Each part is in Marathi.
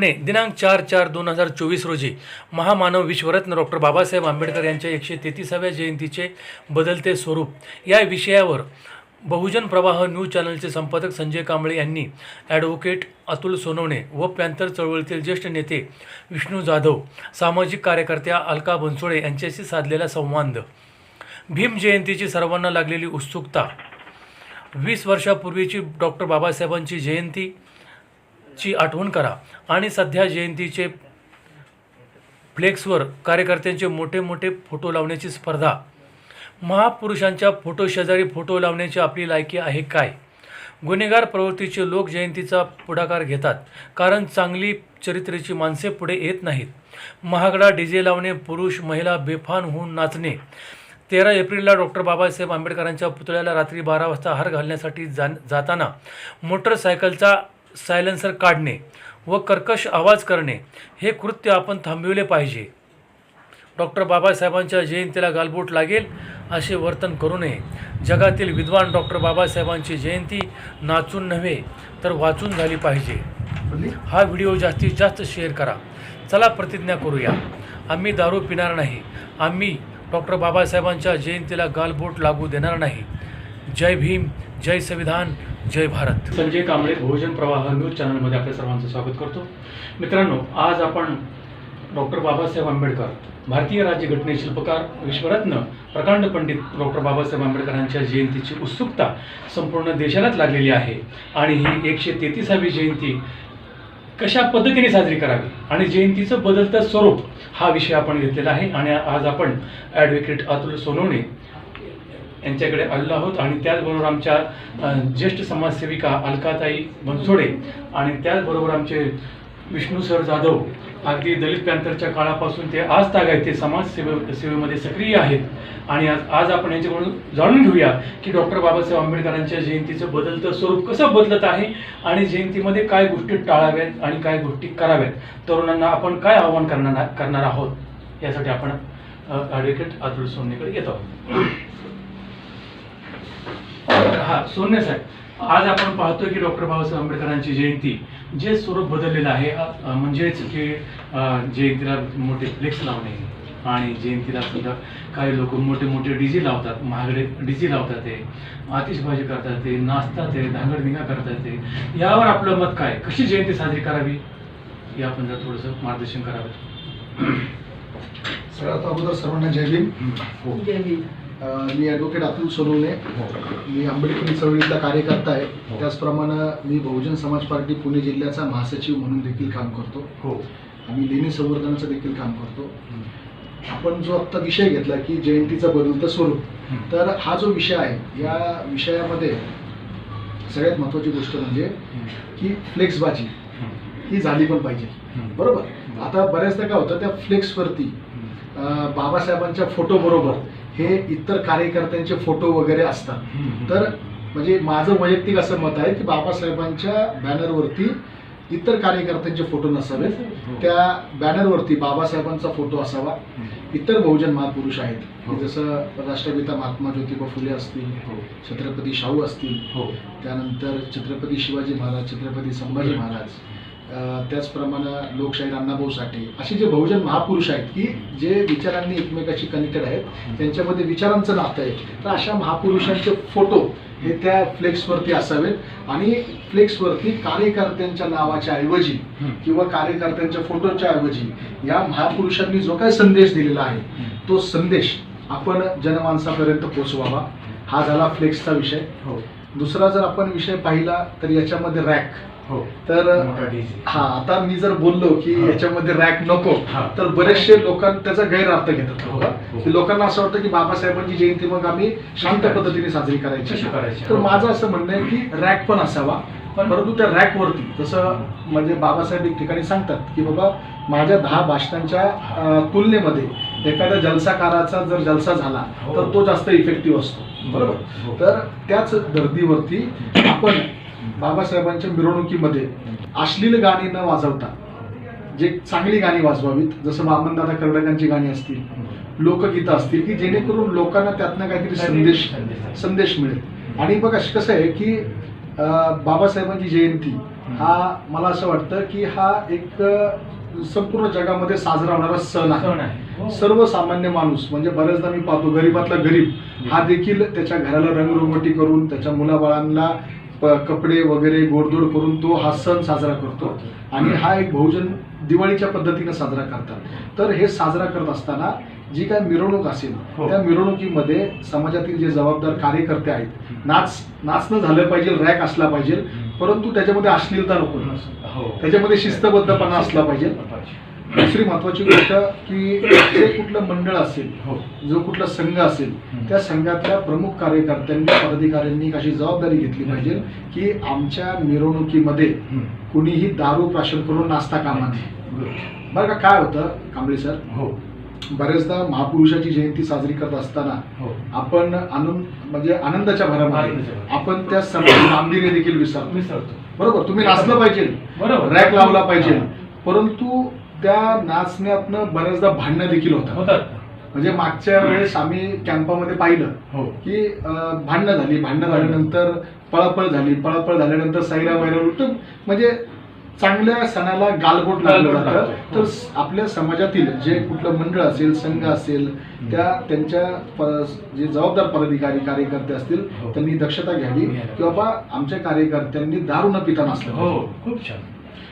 पुणे दिनांक चार चार दोन हजार चोवीस रोजी महामानव विश्वरत्न डॉक्टर बाबासाहेब आंबेडकर यांच्या एकशे तेहतीसाव्या जयंतीचे बदलते स्वरूप. या विषयावर बहुजन प्रवाह न्यूज चॅनलचे संपादक संजय कांबळे यांनी ॲडव्होकेट अतुल सोनवणे व पॅन्थर चळवळीतील ज्येष्ठ नेते विष्णू जाधव सामाजिक कार्यकर्त्या अलका बनसोळे यांच्याशी साधलेला संवाद. भीम जयंतीची सर्वांना लागलेली उत्सुकता. वीस वर्षापूर्वीची डॉक्टर बाबासाहेबांची जयंती ची आठवण करा. आणि सध्या जयंतीचे फ्लेक्सवर कार्यकर्त्यांचे मोठे मोठे फोटो लावण्याची स्पर्धा. महापुरुषांच्या फोटो शेजारी फोटो लावण्याची आपली लायकी आहे काय? गुन्हेगार प्रवृत्तीचे लोक जयंतीचा पुढाकार घेतात कारण चांगली चरित्रेची माणसे पुढे येत नाहीत. महागडा डीजे लावणे पुरुष महिला बेफान होऊन नाचणे. तेरा एप्रिलला डॉक्टर बाबासाहेब आंबेडकरांच्या पुतळ्याला रात्री बारा वाजता हार घालण्यासाठी जा जाताना मोटरसायकलचा सायलेन्सर काढणे व कर्कश आवाज करणे हे कृत्य आपण थांबविले पाहिजे. डॉक्टर बाबासाहेबांच्या जयंतीला गालबोट लागेल असे वर्तन करू नये. जगातील विद्वान डॉक्टर बाबासाहेबांची जयंती नाचून नव्हे तर वाचून झाली पाहिजे. हा व्हिडिओ जास्तीत जास्त शेअर करा. चला प्रतिज्ञा करूया. आम्ही दारू पिणार नाही. आम्ही डॉक्टर बाबासाहेबांच्या जयंतीला गालबोट लागू देणार नाही. जय भीम जय संविधान जय भारत. संजय कांबळे बहुजन प्रवाह न्यूज चॅनलमध्ये आपल्या सर्वांचं स्वागत करतो. मित्रांनो आज आपण डॉक्टर बाबासाहेब आंबेडकर भारतीय राज्यघटने शिल्पकार विश्वरत्न प्रकांड पंडित डॉक्टर बाबासाहेब आंबेडकरांच्या जयंतीची उत्सुकता संपूर्ण देशालाच लागलेली आहे. आणि ही एकशे तेहतीसावी जयंती कशा पद्धतीने साजरी करावी आणि जयंतीचं बदलतं स्वरूप हा विषय आपण घेतलेला आहे. आणि आज आपण ॲडव्होकेट अतुल सोनवणे यांच्याकडे आलेलो आहोत. आणि त्याचबरोबर आमच्या ज्येष्ठ समाजसेविका अलकाताई बनसोडे आणि त्याचबरोबर आमचे विष्णू सर जाधव अगदी दलित पॅंथरच्या काळापासून ते आज ताग आहेत. ते समाजसेवे सेवेमध्ये सक्रिय आहेत. आणि आज आज आपण यांच्याकडून जाणून घेऊया की डॉक्टर बाबासाहेब आंबेडकरांच्या जयंतीचं बदलतं स्वरूप कसं बदलत आहे आणि जयंतीमध्ये काय गोष्टी टाळाव्यात आणि काय गोष्टी कराव्यात. तरुणांना आपण काय आव्हान करणार करणार आहोत? यासाठी आपण ॲडव्होकेट अतुल सोनेकडे येत आहोत. हा सोन्या साहेब आज आपण पाहतोय की डॉक्टर बाबासाहेब आंबेडकरांची जयंती जे स्वरूप बदललेलं आहे म्हणजेच की जयंतीला मोठे फ्लेक्स लावणे आणि जयंतीला सुद्धा काही लोक मोठे मोठे डीजे लावतात महागडे डीजे लावतात ते आतिषबाजी करतात ते नाचतात ते धांगडधिंगा करतात ते. यावर आपलं मत काय? कशी जयंती साजरी करावी? हे आपण जर थोडंसं मार्गदर्शन करावं. सगळ्यात अगोदर सर्वांना जय भीम. हो. मी ॲडव्होकेट अतुल सोनवणे. मी आंबेडकरी चळवळीतला कार्यकर्ता आहे. हो. त्याचप्रमाणे मी बहुजन समाज पार्टी पुणे जिल्ह्याचा महासचिव म्हणून देखील काम करतो. हो. आम्ही लेणी संवर्धनाचं देखील काम करतो. आपण जो आत्ता विषय घेतला की जयंतीचं बदलतं स्वरूप तर हा जो विषय आहे या विषयामध्ये सगळ्यात महत्त्वाची गोष्ट म्हणजे की फ्लेक्सबाजी. ही झाली पण पाहिजे. बरोबर? आता बऱ्याचदा काय होतं त्या फ्लेक्सवरती बाबासाहेबांच्या फोटो बरोबर हे इतर कार्यकर्त्यांचे फोटो वगैरे असतात. तर म्हणजे माझं वैयक्तिक असं मत आहे की बाबासाहेबांच्या बॅनरवरती इतर कार्यकर्त्यांचे फोटो नसावेत त्या बॅनरवरती बाबासाहेबांचा फोटो असावा. इतर बहुजन महापुरुष आहेत. हो. जसं राष्ट्रपिता महात्मा ज्योतिबा फुले असतील छत्रपती शाहू असतील हो. त्यानंतर छत्रपती शिवाजी महाराज छत्रपती संभाजी महाराज. त्याचप्रमाणे लोकशाहीर अण्णाभाऊ साठे असे जे बहुजन महापुरुष आहेत की जे विचारांनी एकमेकाशी कनेक्टेड आहेत त्यांच्यामध्ये विचारांचं नातं आहे. तर अशा महापुरुषांचे फोटो हे त्या फ्लेक्सवरती असावेत आणि फ्लेक्सवरती कार्यकर्त्यांच्या नावाच्या ऐवजी किंवा कार्यकर्त्यांच्या फोटोच्या ऐवजी या महापुरुषांनी जो काही संदेश दिलेला आहे तो संदेश आपण जनमानसापर्यंत पोचवावा हा झाला फ्लेक्सचा विषय. हो. दुसरा जर आपण विषय पाहिला तर याच्यामध्ये रॅक. हो तर. हा आता मी जर बोललो की. याच्यामध्ये रॅक नको. तर बरेचसे लोकांना त्याचा गैरअर्थ घेतात हो, लोकं. हो. की लोकांना असं वाटतं की बाबासाहेबांची जयंती मग आम्ही शांत? पद्धतीने साजरी करायची? तर हो. माझं असं म्हणणं आहे की रॅक पण असावा पण- परंतु त्या रॅक वरती जसं म्हणजे बाबासाहेब एक ठिकाणी सांगतात की बाबा माझ्या दहा भाषणांच्या तुलनेमध्ये एखाद्या जलसाकाराचा जर जलसा झाला. तर तो जास्त इफेक्टिव्ह असतो. बरोबर तर त्याच धर्तीवरती आपण बाबासाहेबांच्या मिरवणुकीमध्ये अश्लील गाणी न वाजवता जे चांगली गाणी वाजवावीत जसं वामनदादा कर्डकांची गाणी असतील लोकगीतं असतील की जेणेकरून लोकांना त्यातनं काहीतरी संदेश संदेश मिळेल. आणि बघा कसं आहे की बाबासाहेबांची जयंती हा मला असं वाटतं की हा एक संपूर्ण जगामध्ये साजरा होणारा सण आहे. सण आहे. हो. सर्वसामान्य माणूस म्हणजे बऱ्याचदा मी पाहतो गरीबातला गरीब हा देखील त्याच्या घराला रंगरंगोटी करून त्याच्या मुलाबाळांना प- कपडे वगैरे गोडधोड करून तो हा सण साजरा करतो. आणि हा एक बहुजन दिवाळीच्या पद्धतीने साजरा करतात. तर हे साजरा करत असताना जी काय मिरवणूक असेल हो. त्या मिरवणुकीमध्ये समाजातील जे जबाबदार कार्यकर्ते आहेत नाच नाचणं झालं पाहिजे रॅक असला पाहिजे परंतु त्याच्यामध्ये अश्लीलता नको. हो. त्याच्यामध्ये शिस्तबद्धपणा असला पाहिजे. दुसरी महत्वाची गोष्ट की जे कुठलं मंडळ असेल हो. जो कुठला संघ असेल त्या संघातल्या प्रमुख कार्यकर्त्यांनी पदाधिकाऱ्यांनी एक अशी जबाबदारी घेतली पाहिजे की आमच्या मिरवणुकीमध्ये. कुणीही दारू प्राशन करून नाचता कामा नये बरं का काय होतं कांबळे सर? हो. बरेचदा महापुरुषाची जयंती साजरी करत असताना हो. आपण आनंद म्हणजे आनंदाच्या भरामध्ये. आपण त्या सणाची गांभीर्य देखील विसरतो. विसरतो. बरोबर तुम्ही नाचलं पाहिजे. बरोबर. रॅक लावला पाहिजे. परंतु त्या नाचण्यातनं बऱ्याचदा भांडणं देखील होतात म्हणजे मागच्या वेळेस आम्ही कॅम्पामध्ये पाहिलं हो की भांडणं झाली भांडणं झाल्यानंतर पळापळ झाली पळापळ झाल्यानंतर सैरा वैरा म्हणजे चांगल्या सणाला गालबोट लागलं जातं. तर स- आपल्या समाजातील जे कुठलं मंडळ असेल संघ असेल त्या त्यांच्या जे जबाबदार पदाधिकारी कार्यकर्ते असतील हो. त्यांनी दक्षता घ्यावी. की बाबा आमच्या कार्यकर्त्यांनी दारू न पिता नसलं हो. खूप छान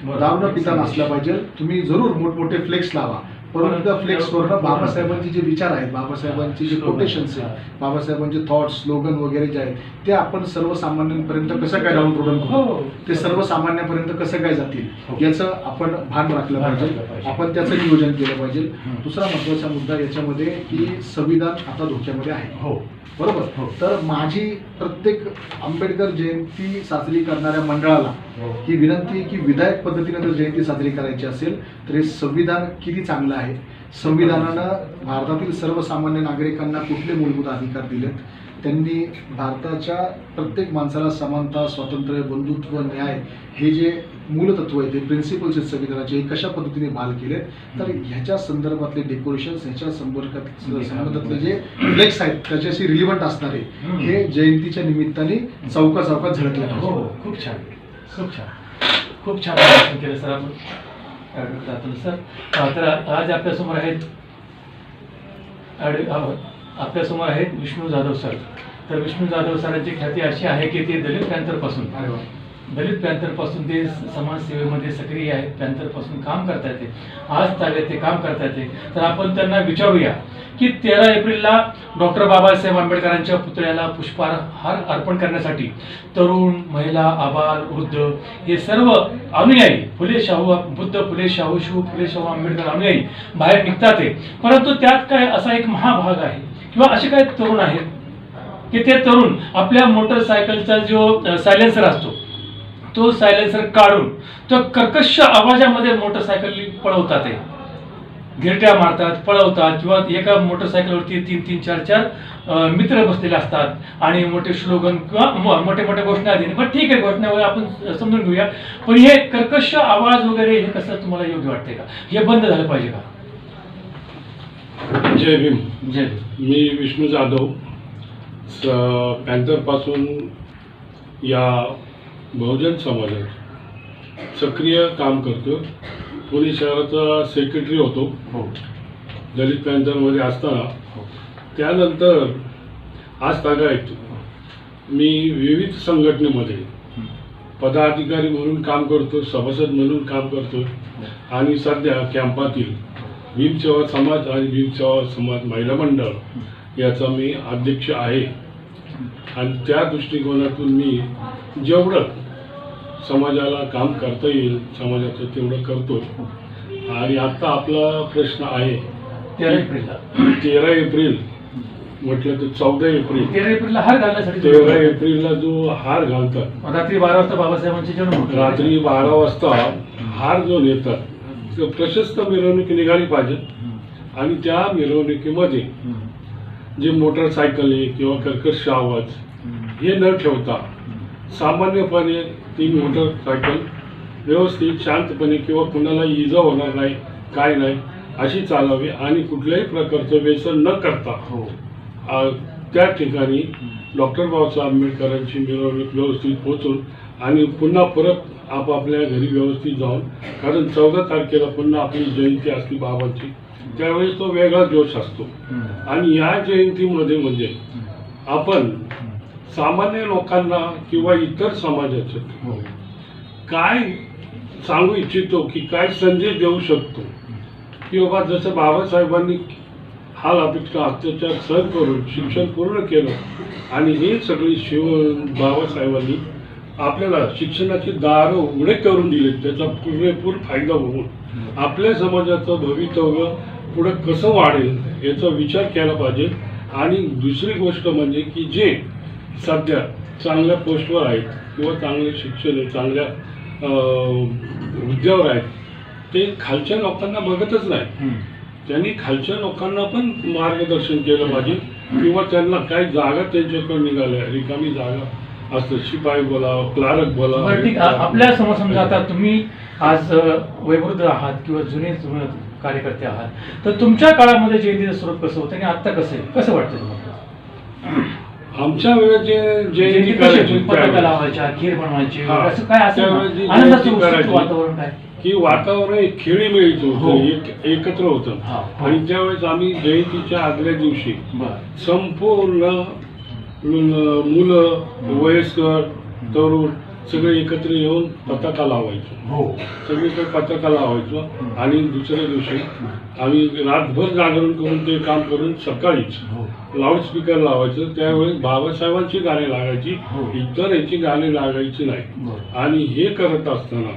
बरोबर. पिता नसल्या पाहिजे तुम्ही जरूर मोठमोठे फ्लेक्स लावा परंतु त्या फ्लेक्सवर बाबासाहेबांचे जे विचार आहेत बाबासाहेबांचे जे. कोटेशन्स आहेत बाबासाहेबांचे थॉट्स स्लोगन वगैरे जे आहेत ते आपण सर्वसामान्यांपर्यंत कसं काय डाऊन रोडन हो करू ते सर्वसामान्यांपर्यंत कसं काय जातील हो. याचं आपण भान राखलं पाहिजे. आपण त्याचं नियोजन केलं पाहिजे हं. दुसरा महत्त्वाचा मुद्दा याच्यामध्ये की संविधान आता धोक्यामध्ये आहे हो बरोबर हो. तर माझी प्रत्येक आंबेडकर जयंती साजरी करणाऱ्या मंडळाला हो. ही विनंती की विधायक पद्धतीने जर जयंती साजरी करायची असेल तर हे संविधान किती चांगलं आहे संविधानानं भारतातील सर्वसामान्य नागरिकांना कुठले मूलभूत अधिकार दिलेत? त्यांनी भारताच्या प्रत्येक माणसाला समानता स्वातंत्र्य बंधुत्व न्याय हे जे मूलतत्व आहे ते प्रिन्सिपल्स आहेत संविधानाचे हे कशा पद्धतीने बहाल केलेत? तर ह्याच्या संदर्भातले डेकोरेशन्स ह्याच्या संपर्कात संबंधातले जे फ्लेक्स आहेत त्याच्याशी रिलिव्हंट असणारे. हे जयंतीच्या निमित्ताने चौका चौकात झळकले हो खूप छान. खूप छान. खूप छान केलं सर आपण. सर. तर आज आपल्यासमोर आहेत आपल्यासमोर आहेत विष्णू जाधव सर. तर विष्णू जाधव सरांची ख्याती अशी आहे की ते दलित पॅन्थरपासून. अरे वा. दलित पॅन्थरपासून ते समाजसेवेमध्ये सक्रिय आहेत पॅन्थरपासून काम करता येते आज ताब्यात ते काम करता येते तर आपण त्यांना विचारूया की तेरा एप्रिलला डॉक्टर बाबासाहेब आंबेडकरांच्या पुतळ्याला पुष्पहार हार अर्पण करण्यासाठी तरुण महिला आबाल वृद्ध हे सर्व अनुयायी फुले शाहू बुद्ध फुले शाहू शिव फुले शाहू आंबेडकर अनुयायी बाहेर निघतात आहे परंतु त्यात काय असा एक महाभाग आहे किंवा असे काही तरुण आहेत की ते तरुण आपल्या मोटरसायकलचा जो सायलेन्सर असतो तो सायलेन्सर काढून तो कर्कश आवाजामध्ये मोटरसायकल पळवतात ते. गिरट्या मारतात पळवतात किंवा एका मोटरसायकलवरती तीन तीन चार चार मित्र बसलेले असतात आणि मोठे स्लोगन किंवा मोठे मोठ्या घोषणा देणे. पण ठीक आहे घोषणा वगैरे आपण समजून घेऊया. पण हे कर्कश आवाज वगैरे हे कसं तुम्हाला योग्य वाटते का? हे बंद झालं पाहिजे का? जय भीम. जय मी विष्णू जाधव. पॅन्थरपासून या बहुजन समाजात सक्रिय काम करतो पुणे शहराचा सेक्रेटरी होतो. हो. दलित पॅन्थरमध्ये असताना. हो. त्यानंतर आज तागायत मी विविध संघटनेमध्ये पदाधिकारी म्हणून काम करतो सभासद म्हणून काम करतो आणि सध्या कॅम्पातील भीम सेवा समाज आणि भीम सेवा समाज महिला मंडळ याचा मी अध्यक्ष आहे. आणि त्या दृष्टिकोनातून मी जेवढं समाजाला काम करता येईल समाजाचं तेवढं करतो आणि आत्ता आपला प्रश्न आहे तेरा एप्रिलला. तेरा एप्रिल म्हटलं तर चौदा एप्रिल. तेरा एप्रिलला हार घालण्यासाठी तेरा एप्रिलला जो हार घालतात. रात्री बारा वाजता बाबासाहेबांचे जन्म. रात्री बारा वाजता हार जो नेतात तो प्रशस्त मिरवणूक निघाली पाहिजे आणि त्या मिरवणुकीमध्ये जे मोटरसायकल आहे किंवा कर्कश आवाज हे न ठेवता सामान्यपणे ती मोटरसायकल व्यवस्थित शांतपणे किंवा कुणाला इजा होणार नाही काय नाही अशी चालावी आणि कुठल्याही प्रकारचं व्यसन न करता. हो. आ, त्या ठिकाणी डॉक्टर बाबासाहेब आंबेडकरांची मिरवणूक व्यवस्थित पोहोचून आणि पुन्हा परत आपापल्या घरी व्यवस्थित जाऊन कारण चौदा तारखेला पुन्हा आपली जयंती असली बाबांची त्यावेळेस तो वेगळा जोश असतो. आणि या जयंतीमध्ये म्हणजे आपण सामान्य लोकांना किंवा इतर समाजाचे काय सांगू इच्छितो की काय संदेश देऊ शकतो? की बाबा जसं बाबासाहेबांनी हाल अपेक्षा अत्याचार सहन करून शिक्षण पूर्ण केलं आणि हे सगळे शिव बाबासाहेबांनी आपल्याला शिक्षणाचे दार उघडे करून दिले त्याचा पुरेपूर फायदा होऊन. आपल्या समाजाचं भवितव्य पुढे कसं वाढेल याचा विचार केला पाहिजे. आणि दुसरी गोष्ट म्हणजे की जे सध्या चांगल्या पोस्टवर आहेत किंवा चांगले शिक्षण आहे चांगल्या हुद्द्यावर आहेत ते खालच्या लोकांना बघतच नाही. त्यांनी खालच्या लोकांना पण मार्गदर्शन केलं पाहिजे किंवा त्यांना काही जागा त्यांच्याकडे निघाल्या रिकामी जागा असतं. शिपाई बोला क्लार्क बोला बरं ठीक. आहे. आपल्यासमोर समजा आता तुम्ही आज वयोवृद्ध आहात किंवा जुने कार्यकर्ते आहात तर तुमच्या काळामध्ये जयंतीचं स्वरूप कसं होतं आणि आता कसं आहे कसं वाटतं तुम्हाला आमच्या वेळेस जे जयंती करायची? पताका लावायच्या खीर बनवायची हा. असं काय? आनंदाचं करायची. वातावरण काय की वातावरण एक खेळी मिळत हो. होतं एक एकत्र होतं हा, हो. आणि त्यावेळेस आम्ही जयंतीच्या आदल्या दिवशी संपूर्ण मुलं वयस्कर तरुण सगळे एकत्र येऊन पताका लावायचो. हो. सगळीकडे पताका लावायचो आणि दुसऱ्या दिवशी आम्ही रातभर जागरण करून ते काम करून सकाळीच हो. लाऊडस्पीकर लावायचं. त्यावेळेस बाबासाहेबांची गाणी लागायची. हो. इतर याची गाणी लागायची नाही. आणि हे करत असताना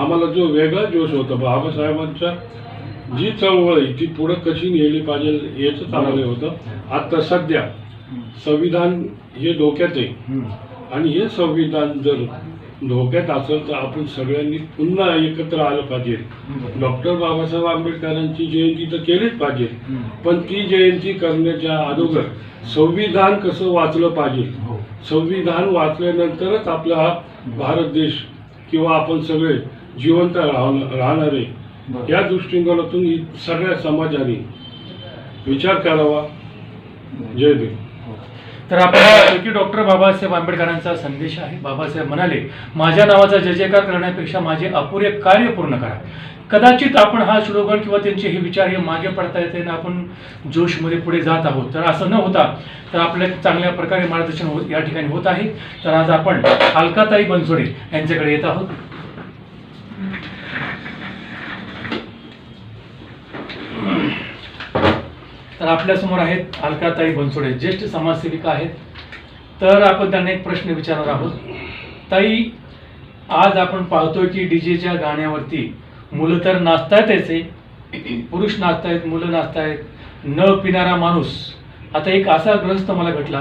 आम्हाला जो वेगळा जोश होता बाबासाहेबांच्या जी चळवळ आहे ती पुढे कशी नेली पाहिजे याच आम्हाला होतं. आता सध्या संविधान हे धोक्यात आहे. आणि हे संविधान जर धोक्यात असेल तर आपण सगळ्यांनी पुन्हा एकत्र आलं पाहिजे. डॉक्टर बाबासाहेब आंबेडकरांची जयंती तर केलीच पाहिजे. पण ती जयंती करण्याच्या अगोदर संविधान कसं वाचलं पाहिजे हो संविधान वाचल्यानंतरच आपला हा भारत देश किंवा आपण सगळे जिवंत राहण- राहणार आहे. या दृष्टिकोनातून सगळ्या समाजाने विचार करावा जय हो. तर आपण की डॉक्टर बाबासाहेब आंबेडकरांचा संदेश आहे. बाबासाहेब म्हणाले माझ्या नावाचा जय जयकार करण्यापेक्षा माझे अपुरे कार्य पूर्ण करा. कदाचित आपण हा स्लोगन किंवा त्यांचे हे विचार हे मागे पडता येते आणि आपण जोशमध्ये पुढे जात आहोत. तर असं न होता तर आपल्या चांगल्या प्रकारे मार्गदर्शन होत या ठिकाणी होत आहे. तर आज आपण अलकाताई बनसोडे यांच्याकडे येत आहोत. तर आपल्यासमोर आहेत अलकाताई बनसोडे ज्येष्ठ समाजसेविका आहेत. तर आपण त्यांना एक प्रश्न विचारणार आहोत. ताई आज आपण पाहतोय की डीजेच्या गाण्यावरती मुलं तर नाचतायत याचे पुरुष नाचतायत मुलं नाचतायत न पिणारा माणूस. आता एक असा ग्रस्त मला भेटला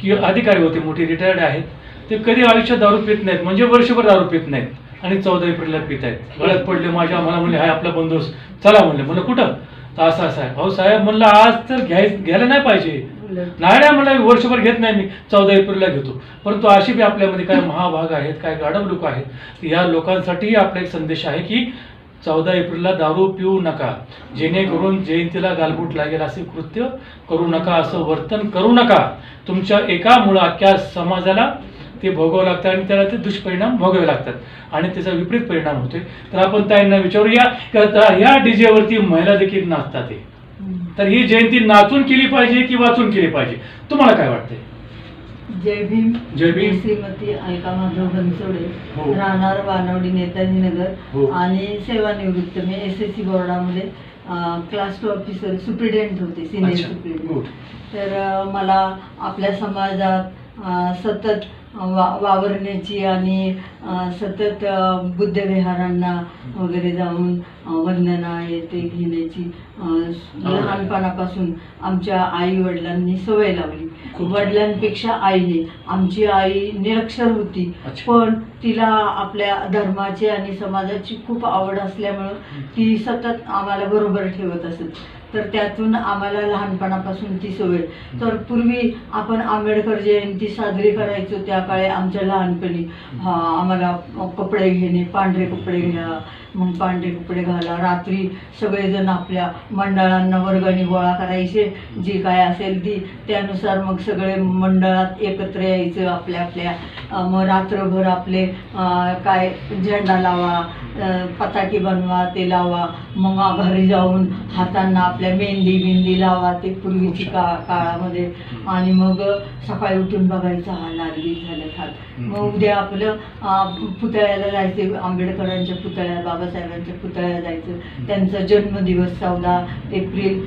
की अधिकारी होते मोठे रिटायर्ड आहेत. ते कधी आयुष्यात दारू पित नाहीत म्हणजे वर्षभर दारू पित नाहीत आणि चौदा एप्रिलला पित आहेत गळ्यात पडले माझ्या मला म्हणले हाय आपला बंदोबस्त. चला म्हणले म्हणलं कुठं? असं असं आहे. अहो साहेब म्हणलं आज तर घ्याय घ्यायला नाही पाहिजे. नाही नाही म्हणलं वर्षभर घेत नाही मी. चौदा एप्रिलला घेतो. परंतु अशी बी आपल्यामध्ये काय महाभाग आहेत काय गाढव लोक आहेत या लोकांसाठीही आपला एक संदेश आहे की चौदा एप्रिलला दारू पिऊ नका. जेणेकरून जयंतीला गालबूट लागेल असे कृत्य करू नका असं वर्तन करू नका. तुमच्या एकामुळं अख्ख्या समाजाला ते भोगावं लागतं आणि त्याला ते दुष्परिणाम भोगावे लागतात आणि त्याचा विपरीत परिणाम होतोय तर आपण ताईंना विचारूया की आता या डीजेवरती महिला देखील नाचतात हे. तर ही जयंती नाचून केली पाहिजे की वाचून केली पाहिजे तुम्हाला काय वाटतंय जय भीम जय भीम. श्रीमती अलका माधव बनसोडे हो. राहणार वानवडी नेताजी हो. नगर आणि सेवानिवृत्त मी एस एस सी बोर्डामध्ये क्लास टू ऑफिसर सुप्रिटेंडेंट होते सिनियर गुड. तर मला आपल्या समाजात सतत वा वावरण्याची आणि सतत बुद्धविहारांना वगैरे जाऊन वंदना हे ते घेण्याची लहानपणापासून आमच्या आई वडिलांनी सवय लावली. वडिलांपेक्षा आईने. आमची आई निरक्षर होती. पण तिला आपल्या धर्माची आणि समाजाची खूप आवड असल्यामुळं ती सतत आम्हाला बरोबर ठेवत असत. तर त्यातून आम्हाला लहानपणापासून ती सवय. तर पूर्वी आपण आंबेडकर जयंती साजरी करायचो त्या काळी आमच्या लहानपणी. हा, आम्हाला कपडे घेणे पांढरे कपडे घ्या मग पांढरे कपडे घाला रात्री सगळेजण आपल्या मंडळांना वर्गणी गोळा करायचे जी काय असेल ती. त्यानुसार मग सगळे मंडळात एकत्र यायचं आपल्या आपल्या. मग रात्रभर आपले काय झेंडा लावा पताकी बनवा ते लावा. मग घरी जाऊन हातांना आपल्या मेहंदी बिंदी लावा ते पूर्वीची का काळामध्ये. आणि मग सकाळी उठून बघायचं हा लागली झालं हात मग उद्या आपलं पुतळ्याला जायचं आंबेडकरांच्या पुतळ्या बाबासाहेबांच्या पुतळ्याला जायचं. त्यांचा जन्मदिवस चौदा एप्रिल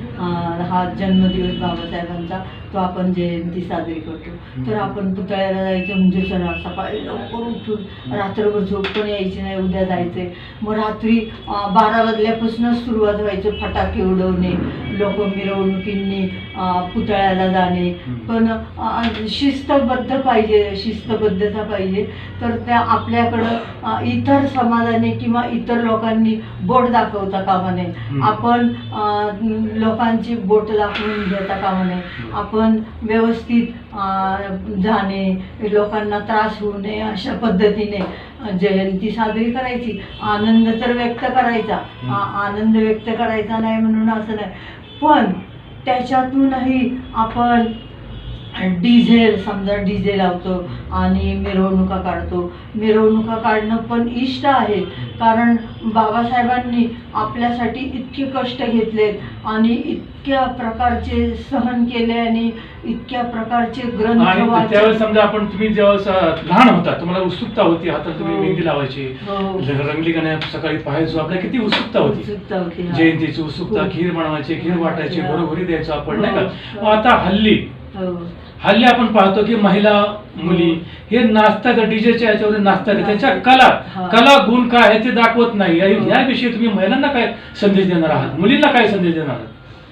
हा जन्मदिवस बाबासाहेबांचा. तो आपण जयंती साजरी करतो. तर आपण पुतळ्याला जायचं म्हणजे चला सकाळी लवकर उठून रात्रभर झोप पण यायची नाही उद्या जायचंय. मग रात्री बारा वाजल्यापासूनच सुरुवात व्हायचं फटाके उडवणे लोक मिरवणुकींनी पुतळ्याला जाणे. पण शिस्तबद्ध पाहिजे शिस्तबद्धता पाहिजे. तर त्या आपल्याकडं इतर समाजाने किंवा इतर लोकांनी बोट दाखवता कामा नये. आपण लोकांची बोट दाखवून घेता कामा नये. आपण व्यवस्थित अं, जाणे लोकांना त्रास होऊ नये अशा पद्धतीने जयंती साजरी करायची. आनंद तर व्यक्त करायचा. आनंद व्यक्त करायचा नाही म्हणून असं नाही. पण त्याच्यातूनही आपण डिझेल समजा डिझेल लावतो आणि मिरवणुका काढतो मिरवणुका काढणं पण इष्ट आहे कारण बाबासाहेबांनी आपल्यासाठी इतके कष्ट घेतलेत आणि इतक्या प्रकारचे सहन केले आणि इतक्या प्रकारचे ग्रंथ. त्यावेळेस समजा आपण तुम्ही जेव्हा लहान होता तुम्हाला उत्सुकता होती हातात तुम्ही हो. मेहंदी लावायची हो. रंगली गाण्या सकाळी पाहायचो आपल्या किती उत्सुकता होती हा. जयंतीची उत्सुकता. खीर बनवायची खीर वाटायची हा. घरोघरी द्यायचो आपण नाही का हो. आता हल्ली हो. हल्ली आपण पाहतो की महिला मुली हे. नाचतात डीजेच्या याच्यावर नाचतात. त्यांच्या कला हा. कला गुण काय आहे ते दाखवत नाही. या- याविषयी तुम्ही महिलांना काय संदेश देणार आहात? मुलींना काय संदेश देणार आहात?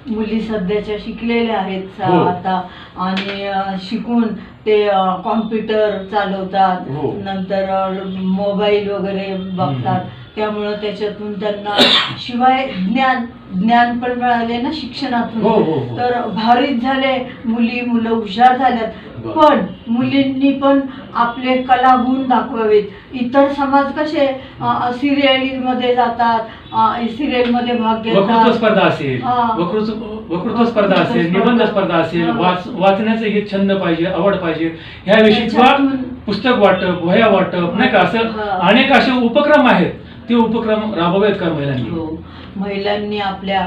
मुली सध्याच्या शिकलेल्या आहेत हो. आता. आणि शिकून ते कॉम्प्युटर चालवतात. हो. नंतर मोबाईल वगैरे बघतात. त्यामुळं त्याच्यातून त्यांना शिवाय ज्ञान ज्ञान पण मिळाले ना हो, हो, शिक्षणातून हो. तर भारीच झाले मुली मुलं हुशार झाल्यात. पण मुलींनी पण आपले कलागुण दाखवावेत इतर समाज कसे सिरियलीमध्ये जातात सिरियलमध्ये भाग वक्तृत्व घेतात स्पर्धा असेल हा. वक्तृत्व वक्तृत्व स्पर्धा असेल निबंध स्पर्धा. असेल हा. वाच वाचण्याचं हे छंद पाहिजे आवड पाहिजे ह्याविषयी किंवा त्याच्यातून- पुस्तक वाटप वह्या वाटप नाही का असं हा. अनेक असे उपक्रम आहेत ते उपक्रम राबवेत का महिलांनी महिलांनी आपल्या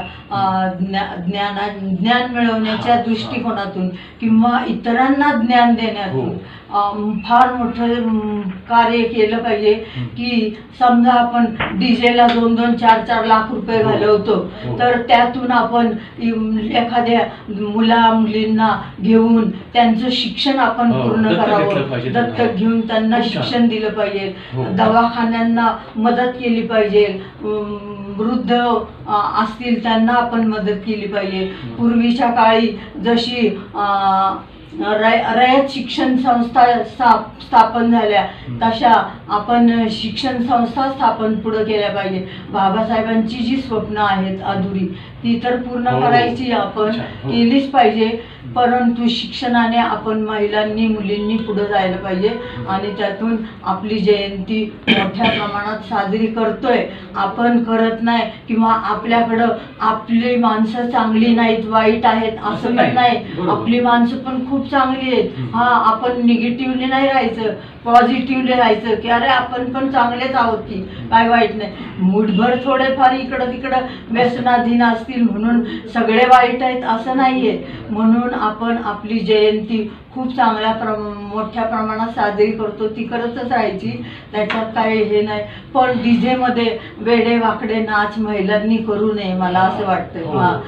ज्ञा- ज्ञाना ज्ञान मिळवण्याच्या. दृष्टिकोनातून किंवा इतरांना ज्ञान देण्यातून हो. फार मोठं कार्य केलं पाहिजे. की समजा आपण डीजेला दोन दोन चार चार लाख रुपये हो. घालवतो हो. तर त्यातून आपण एखाद्या मुला मुलींना घेऊन त्यांचं शिक्षण आपण पूर्ण करावं. दत्तक घेऊन त्यांना. शिक्षण दिलं पाहिजे. दवाखान्यांना मदत केली पाहिजे वृद्ध असतील त्यांना आपण मदत केली पाहिजे. पूर्वीच्या काळी जशी अं, रय- रयत शिक्षण संस्था स्था- स्थापन झाल्या तशा आपण शिक्षण संस्था स्थापन पुढे केल्या पाहिजे बाबासाहेबांची जी स्वप्न आहेत अधुरी ती तर पूर्ण हो. करायची आपण हो. केलीच पाहिजे परंतु शिक्षणाने आपण महिलांनी मुलींनी पुढे जायला पाहिजे आणि त्यातून आपली जयंती मोठ्या प्रमाणात साजरी करतोय आपण करत नाही किंवा आपल्याकडं आपली माणसं चांगली नाहीत वाईट आहेत असं नाही. पण नाही बरोबर. आपली माणसं पण खूप चांगली आहेत. हा आपण निगेटिव्हली नाही राहायचं पॉझिटिव्हली राहायचं की अरे आपण पण चांगलेच आहोत की काय वाईट नाही. मूठभर थोडेफार इकडं तिकडं व्यसनाधीन असतील म्हणून सगळे वाईट आहेत असं नाहीये. म्हणून आपण आपली जयंती खूप चांगल्या प्रम मोठ्या प्रमाणात साजरी करतो ती करतच राहायची त्याच्यात काही हे नाही पण डीजे मध्ये वेडे वाकडे नाच महिलांनी करू नये मला असं वाटतं हो, हा.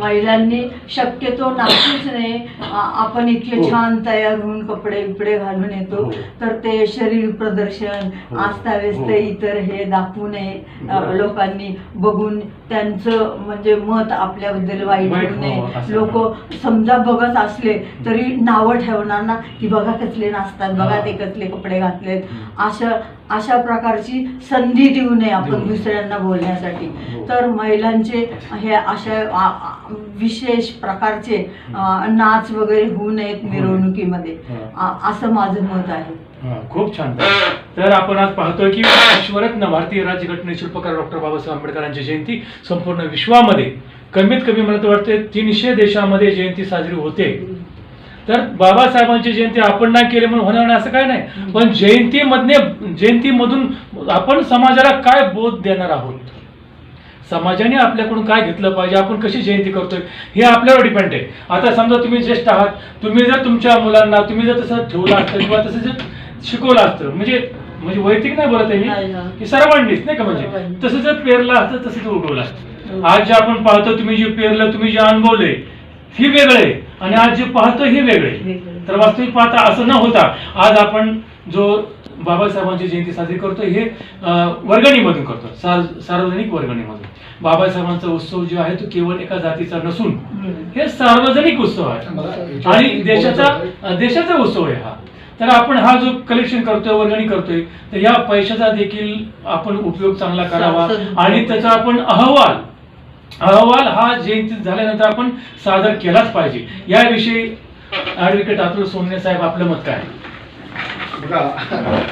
महिलांनी शक्यतो नाचूच नये आपण इतके हो. छान तयार होऊन कपडे बिपडे घालून येतो हो. तर ते शरीर प्रदर्शन. आस्ताव्यस्त हो. इतर हे दाखवू नये. लोकांनी बघून त्यांचं म्हणजे मत आपल्याबद्दल वाईट वाईट होऊ नये असं. लोक समजा बघत असले तरी नावं ठेवणार ना की बघा कसले नाचतात बघा हा. ते कसले कपडे घातलेत अशा अशा प्रकारची संधी देऊ नये देऊ आपण नये. दुसऱ्यांना बोलण्यासाठी हो. तर महिलांचे हे अशा आ- आ- विशेष प्रकारचे अ, नाच वगैरे होऊ नयेत मिरवणुकीमध्ये हा. असं माझं मत आहे हा, खूप छान तर आपण आज पाहतोय की विश्वरत्न भारतीय राज्यघटने शिल्पकार डॉक्टर बाबासाहेब आंबेडकरांची जयंती संपूर्ण विश्वामध्ये कमीत कमी मला तर वाटते तीनशे देशामध्ये जयंती साजरी होते. तर बाबासाहेबांची जयंती आपण नाही केली म्हणून होणार नाही असं काय नाही. पण जयंतीमधने जयंतीमधून आपण समाजाला काय बोध देणार आहोत? समाजाने आपल्याकडून काय घेतलं पाहिजे? आपण कशी जयंती करतोय? हे आपल्यावर डिपेंड आहे. आता समजा तुम्ही ज्येष्ठ आहात. तुम्ही जर तुमच्या मुलांना तुम्ही जर तसं ठेवलं असतं किंवा तसं जर शिकवलं असतं म्हणजे म्हणजे वैयक्तिक नाही बोलत आहे. मी की सर्वांनीच नाही का म्हणजे. तसं जर पेरलं असतं तसं ते उगवलं असतं हो. आज जे आपण पाहतो तुम्ही जे पेरलं तुम्ही जे अनुभवले हे वेगळे आणि आज जे पाहतो हे वेगळे. तर वास्तविक पाहता असं न होता आज आपण जो बाबासाहेबांची जयंती साजरी करतो हे वर्गणीमधून करतो सार्व- सार्वजनिक वर्गणीमधून बाबासाहेबांचा उत्सव जो आहे तो केवळ एका जातीचा नसून. हे सार्वजनिक उत्सव आहे आणि देशाचा. देशाचा उत्सव आहे हा तर आपण हा जो कलेक्शन करतोय वर्गणी करतोय तर या पैशाचा देखील आपण उपयोग चांगला करावा. आणि त्याचा आपण अहवाल अहवाल हा जयंती झाल्यानंतर आपण सादर केलाच पाहिजे याविषयी ऍडव्होकेट अतुल सोमने साहेब आपलं मत काय आहे? बघा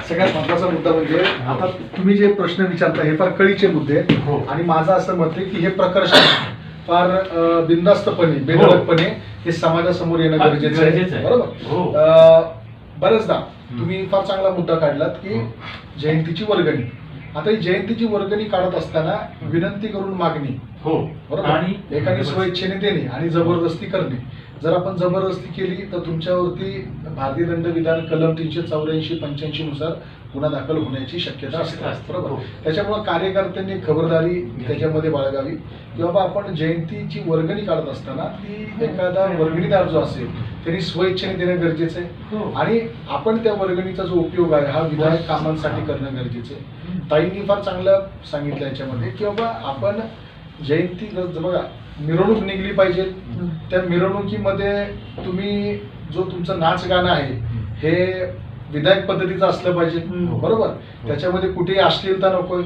सगळ्यात महत्त्वाचा मुद्दा म्हणजे आता तुम्ही जे प्रश्न विचारता हे फार कळीचे मुद्दे आहेत. हो. आणि माझं असं मत आहे की हे प्रकर्षण फार अं, बिनधास्तपणे बेधडकपणे हे समाजासमोर येणं हा, गरजेचं गरजेचं आहे. बरोबर हो. बरेचदा तुम्ही फार चांगला मुद्दा काढलात की जयंतीची वर्गणी. आता ही जयंतीची वर्गणी काढत असताना विनंती करून मागणी. हो. बरोबर? आणि एकाने स्वइच्छेने देणे आणि जबरदस्ती करणे. जर आपण जबरदस्ती केली तर तुमच्यावरती भारतीय दंड विधान कलम तीनशे चौऱ्याऐंशी पंच्याऐंशी नुसार गुन्हा दाखल होण्याची शक्यता असते. बरोबर? हो. त्याच्यामुळे कार्यकर्त्यांनी खबरदारी त्याच्यामध्ये बाळगावी. की बाबा आपण जयंतीची वर्गणी काढत असताना ती एखादा वर्गणीदार जो असेल त्यांनी स्वइच्छेने देणं गरजेचं हो. आहे आणि आपण त्या वर्गणीचा जो उपयोग आहे हा विधायक कामांसाठी करणं गरजेचं आहे. ताईंनी फार चांगलं सांगितलं याच्यामध्ये की बाबा आपण जयंती बघा मिरवणूक निघली पाहिजे. त्या मिरवणुकीमध्ये तुम्ही जो तुमचं नाच गाणं आहे हे विधायक पद्धतीचं असलं पाहिजे. बरोबर त्याच्यामध्ये कुठेही अश्लीलता नकोय.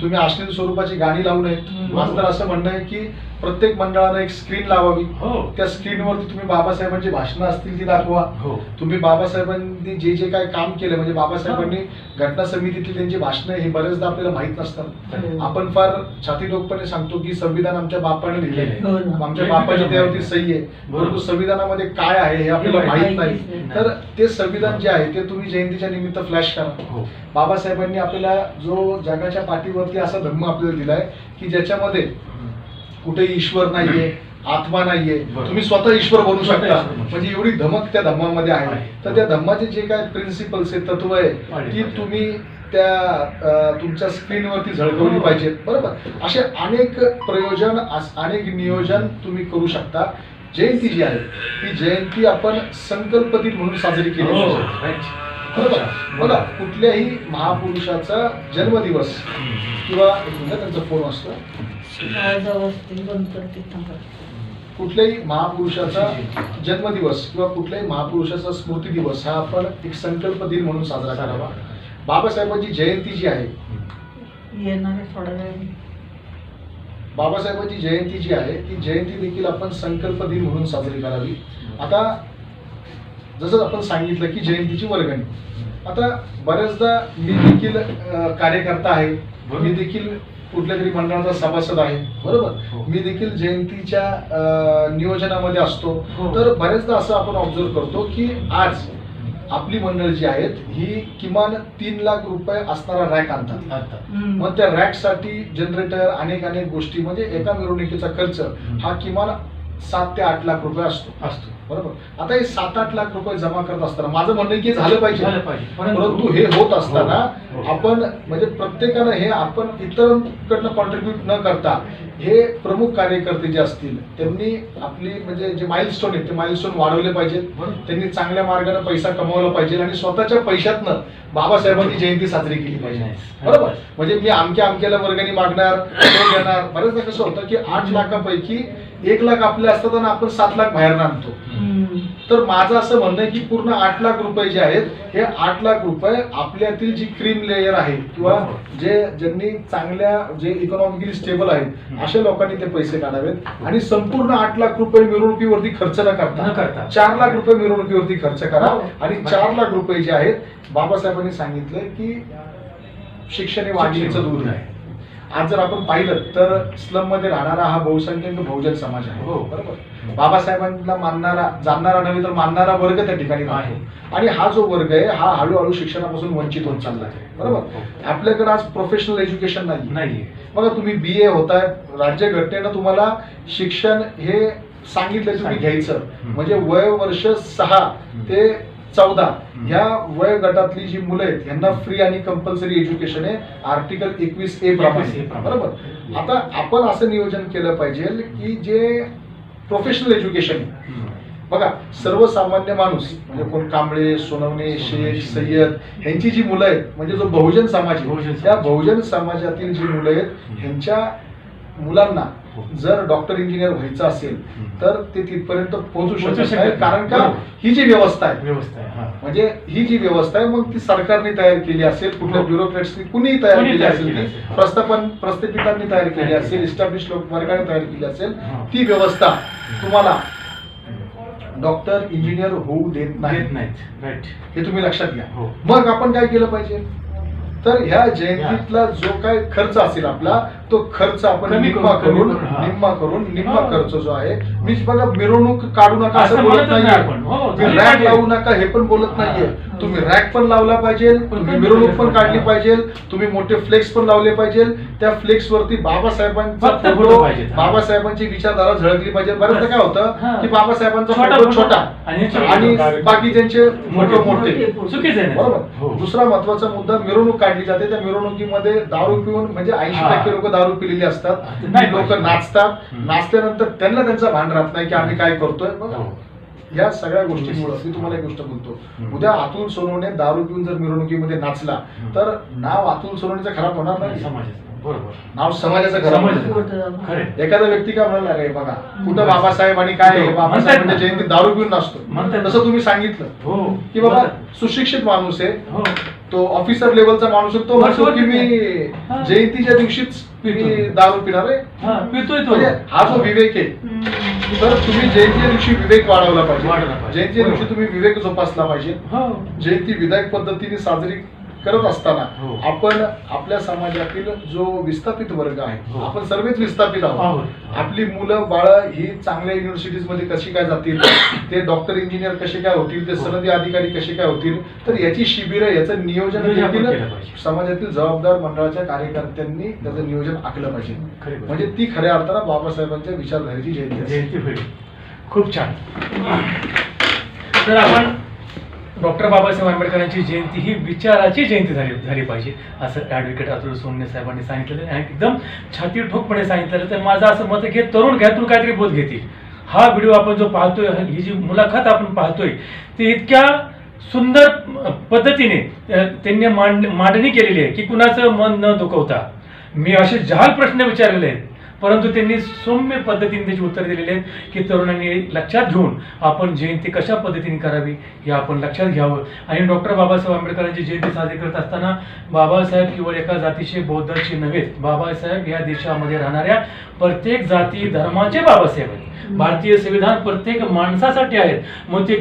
तुम्ही अश्लील स्वरूपाची गाणी लावू नयेत. माझं तर असं म्हणणं आहे की प्रत्येक मंडळानं एक स्क्रीन लावावी हो त्या स्क्रीनवरती तुम्ही बाबासाहेबांची भाषणं असतील ती दाखवा हो तुम्ही बाबासाहेबांनी जे जे काय काम केलं म्हणजे बाबासाहेबांनी घटना समितीतली त्यांची भाषणं हे बरेचदा आपल्याला माहीत नसतात हो. आपण फार छाती ठोकपणे सांगतो की संविधान आमच्या बापाने लिहिलेलं आहे ना. आमच्या बापाची त्यावरती सही आहे. परंतु संविधानामध्ये काय आहे हे आपल्याला माहीत नाही. तर ते संविधान जे आहे ते तुम्ही जयंतीच्या निमित्त फ्लॅश करा हो बाबासाहेबांनी आपल्याला जो जगाच्या पाठीवरती असा धर्म आपल्याला दिलाय की ज्याच्यामध्ये कुठे ईश्वर नाहीये आत्मा नाहीये. तुम्ही स्वतः ईश्वर बनू शकता. म्हणजे एवढी धमक त्या धर्मामध्ये आहे आहे. तर त्या धर्माचे जे काय प्रिन्सिपल्स आहेत तत्व आहे पाहिजे. तुम्ही त्या तुमच्या स्क्रीनवरती झळकवली हो. पाहिजेत बरोबर असे अनेक प्रयोजन अनेक नियोजन तुम्ही करू शकता जयंती जी आहे ती जयंती आपण संकल्प दिन म्हणून साजरी केली हो पाहिजे. बरोबर. बघा कुठल्याही महापुरुषाचा जन्मदिवस किंवा त्यांचा फोन असतो. कुठल्याही महापुरुषाचा जन्मदिवस किंवा कुठल्याही महापुरुषाचा स्मृती दिवस हा आपण एक संकल्प दिन म्हणून साजरा करावा. बाबासाहेबांची जयंती जी आहे बाबासाहेबांची जयंती जी आहे ती जयंती देखील आपण संकल्प दिन म्हणून साजरी करावी. आता जसं आपण सांगितलं की जयंतीची वर्गणी. आता बऱ्याचदा मी देखील कार्यकर्ता आहे. मी देखील कुठल्या तरी मंडळाचा सभासद आहे. हो. बरोबर मी देखील जयंतीच्या नियोजनामध्ये असतो. हो. तर बऱ्याचदा असं आपण ऑब्झर्व करतो की आज आपली मंडळ जी आहेत ही किमान तीन लाख रुपये असणारा रॅक आणतात. मग त्या रॅकसाठी जनरेटर अनेक अनेक गोष्टी म्हणजे एका मिरवणुकीचा खर्च हा किमान सात ते आठ लाख रुपये असतो असतो बरोबर आता हे सात आठ लाख रुपये जमा करत असताना माझं म्हणणं की झालं पाहिजे झालं पाहिजे. परंतु हे होत असताना हो, हो. आपण म्हणजे प्रत्येकानं हे आपण इतरांकडनं कॉन्ट्रीब्युट न करता हे प्रमुख कार्यकर्ते जे असतील त्यांनी आपली म्हणजे जे माइलस्टोन आहेत ते माइलस्टोन वाढवले पाहिजेत. त्यांनी चांगल्या मार्गाने पैसा कमवला पाहिजे आणि स्वतःच्या पैशातनं बाबासाहेबांची जयंती साजरी केली पाहिजे. बरोबर म्हणजे मी अमक्या अमक्याला वर्गणी मागणार देणार बरेचदा कसं होतं की आठ लाखापैकी एक लाख आपले असतात आणि आपण सात लाख बाहेर आणतो. तर माझं असं म्हणणं आहे की पूर्ण आठ लाख रुपये जे आहेत हे आठ लाख रुपये आपल्यातील जी क्रीम लेयर आहे किंवा जे ज्यांनी चांगल्या जे इकॉनॉमिकली स्टेबल आहेत अशा लोकांनी ते पैसे काढावेत. आणि संपूर्ण आठ लाख रुपये मिरवणुकीवरती खर्च न करता. चार लाख रुपये मिरवणुकीवरती खर्च करा. हो. आणि चार लाख रुपये जे आहेत बाबासाहेबांनी सांगितले की शिक्षण हे वाढीचं दूध आहे. आज जर आपण पाहिलं तर स्लममध्ये राहणारा हा बहुसंख्याक बहुजन समाज आहे हो. बरोबर बाबासाहेबांना मानणारा जाणणारा नव्हे तर मानणारा वर्ग त्या ठिकाणी आहे. आणि हा जो वर्ग आहे हा हळूहळू शिक्षणापासून वंचित होत चालला आहे हो. बरोबर आपल्याकडे आज प्रोफेशनल एज्युकेशन नाही नाहीये बघा तुम्ही बी ए होताय राज्यघटनेनं तुम्हाला शिक्षण हे सांगितलं तुम्ही. घ्यायचं. म्हणजे वय वर्ष सहा ते चौदा ह्या वय गटातली जी मुलं आहेत यांना फ्री आणि कंपल्सरी एज्युकेशन आहे आर्टिकल एकवीस ए 21A प्रमाणे. बरोबर आता आपण असं नियोजन केलं पाहिजे की जे प्रोफेशनल एज्युकेशन आहे. बघा सर्वसामान्य माणूस म्हणजे कोण कांबळे सोनवणे शेख सय्यद ह्यांची जी मुलं आहेत म्हणजे जो बहुजन समाज आहे त्या. बहुजन समाजातील जी मुलं आहेत ह्यांच्या मुलांना. जर डॉक्टर इंजिनियर व्हायचं असेल. तर ते तिथपर्यंत पोहोचू शकत नाही. कारण का. ही जी व्यवस्था आहे व्यवस्था आहे हा म्हणजे ही जी व्यवस्था आहे मग ती सरकारने तयार केली असेल कुठल्या हो. ब्युरोक्रेट्सनी कुणीही तयार केली तयार असेल केली ती असेल. हा. प्रस्थापन प्रस्थापितांनी तयार केली असेल. इस्टॅब्लिश लोक वर्गाने तयार केली असेल हा. ती व्यवस्था तुम्हाला डॉक्टर इंजिनियर होऊ देत नाही देत नाहीत राईट हे तुम्ही लक्षात घ्या हो. मग आपण काय केलं पाहिजे तर ह्या जयंतीतला जो काय खर्च असेल आपला तो खर्च आपण कमी निम्मा करून- कमी करून करून, हा. निम्मा करून निम्मा हा. खर्च जो आहे मी बघा मिरवणूक काढू नका असं असं बोलत नाही नाहीये आपण. हो, झाली रॅक पाहिजे. लावू नका हे पण बोलत हा. नाहीये तुम्ही रॅक पण लावला पाहिजे तुम्ही कमी मिरवणूक पण काढली हा. पाहिजे तुम्ही मोठे फ्लेक्स पण लावले पाहिजे त्या फ्लेक्स वरती बाबासाहेबांचा फक्त फोटो फोटो पाहिजेत, हा. बाबासाहेबांची विचारधारा झळकली पाहिजे बऱ्याचदा. काय हा. होतं की बाबासाहेबांचा छोटा फोटो छोटा आणि फोटो. बाकीच्यांचे मोठे मोठे. मोठे चुकीचं आहे ना बरोबर हो दुसरा महत्त्वाचा मुद्दा मिरवणूक काढली जाते त्या मिरवणुकीमध्ये दारू पिऊन म्हणजे ऐंशी हा. टक्के लोक दारू पिलेली असतात नाही लोक. नाचतात. नाचल्यानंतर त्यांना त्यांचा भान राहत नाही की आम्ही काय करतोय. बघा हो. या सगळ्या गोष्टींमुळे मी तुम्हाला एक गोष्ट बोलतो. उद्या अतुल सोनवणे दारू पिऊन जर मिरवणुकीमध्ये नाचला. तर नाव अतुल सोनवणेचं खराब होणार नाही. समाजाचं बरोबर. नाव समाजाचं खराब एखादा व्यक्ती काय म्हणाला अरे बघा कुठं बाबासाहेब आणि काय बाबासाहेबांच्या ना. जयंती दारू पिऊन नाचतो. तसं तुम्ही सांगितलं. हो. की बाबा. सुशिक्षित माणूस आहे. हो. तो ऑफिसर लेवलचा माणूस तो म्हणतो की मी. जयंतीच्या दिवशीच. दारू पिणार आहे हा म्हणजे हा जो विवेक आहे. तर तुम्ही जयंतीच्या दिवशी विवेक वाढवला पाहिजे. जयंतीच्या दिवशी. तुम्ही विवेक जोपासला पाहिजे हो जयंती विधायक पद्धतीने साजरी करत असताना हो. आपण आपल्या समाजातील जो विस्थापित वर्ग आहे हो. आपण सर्वच विस्थापित आहोत. आपली मुलं बाळ ही चांगल्या युनिव्हर्सिटीजमध्ये कशी काय जातील ते डॉक्टर इंजिनियर कसे काय होतील ते हो. सनदी अधिकारी कसे काय होतील तर याची शिबिरं याचं नियोजन देखील. समाजातील जबाबदार मंडळाच्या कार्यकर्त्यांनी त्याचं नियोजन आखलं पाहिजे. म्हणजे ती खऱ्या अर्थानं बाबासाहेबांच्या विचारधारेची जयंती जयंती होईल खूप छान तर आपण डॉक्टर बाबासाहेब आंबेडकरांची जयंती ही विचाराची जयंती झाली झाली पाहिजे असं ॲडव्होकेट अतुल सोनने साहेबांनी सांगितलेलं आणि एकदम छाती ठोकपणे सांगितलेलं तर माझं असं मत आहे की तरुण घ्यातून काहीतरी बोध घेतील. हा व्हिडिओ आपण जो पाहतोय ही जी मुलाखत आपण पाहतोय ती इतक्या सुंदर पद्धतीने त्यांनी मांड मांडणी केलेली आहे की कुणाचं मन न दुखवता. मी असे जहाल प्रश्न विचारलेले आहेत. परंतु त्यांनी सौम्य पद्धतीने त्याची उत्तर दिलेली आहेत की तरुणांनी लक्षात घेऊन आपण जयंती कशा पद्धतीने करावी हे आपण लक्षात घ्यावं. आणि डॉक्टर बाबासाहेब आंबेडकरांची जयंती साजरी करत असताना बाबासाहेब केवळ एका जातीचे बौद्धाचे नव्हे बाबासाहेब या देशामध्ये राहणाऱ्या प्रत्येक जाती धर्माचे बाबासाहेब आहेत. भारतीय संविधान प्रत्येक माणसासाठी आहेत मग ते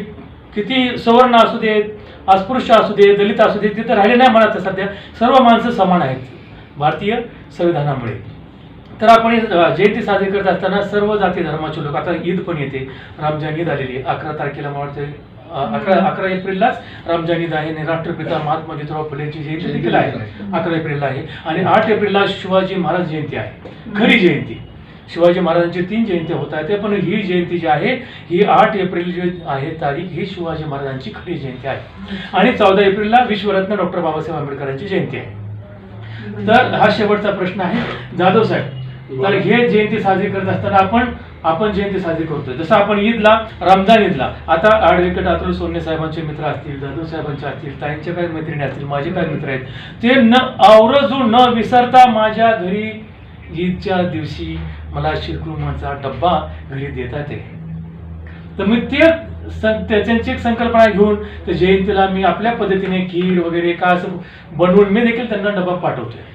किती सवर्ण असू देत अस्पृश्य असू दे दलित असू दे तिथं राहिले नाही म्हणत सध्या. सर्व माणसं समान आहेत. भारतीय संविधानामुळे. तर आपण जयंती साजरी करत असताना सर्व जाती धर्माचे लोक आता ईद पण येते रमजान ईद आलेली अकरा तारखेला मला वाटते अकरा अकरा एप्रिललाच रमजान ईद आहे आणि राष्ट्रपिता महात्मा ज्योतिराव फुलेंची जयंती देखील आहे. अकरा एप्रिलला आहे. आणि आठ एप्रिलला शिवाजी महाराज जयंती आहे. खरी जयंती. शिवाजी महाराजांची तीन जयंत्या होत आहेत. पण ही जयंती जी आहे ही आठ एप्रिल जी आहे तारीख ही शिवाजी महाराजांची खरी जयंती आहे. आणि चौदा एप्रिलला विश्वरत्न डॉक्टर बाबासाहेब आंबेडकरांची जयंती आहे. तर हा शेवटचा प्रश्न आहे. जाधव साहेब तर हे जयंती साजरी करत असताना आपण आपण जयंती साजरी करतोय. जसं आपण ईदला रमजान ईदला. आता ॲडव्होकेट अतुल सोने साहेबांचे मित्र असतील जाधव साहेबांचे असतील ताईंचे काही मैत्रिणी असतील माझे काही मित्र आहेत ते न आवर्जून न विसरता माझ्या घरी ईदच्या दिवशी मला शिरकुमाचा डब्बा घरी देतात तर मी ते सं- त्यांची एक संकल्पना घेऊन जयंतीला मी आपल्या पद्धतीने खीर वगैरे का असं बनवून मी देखील त्यांना डबा पाठवतोय.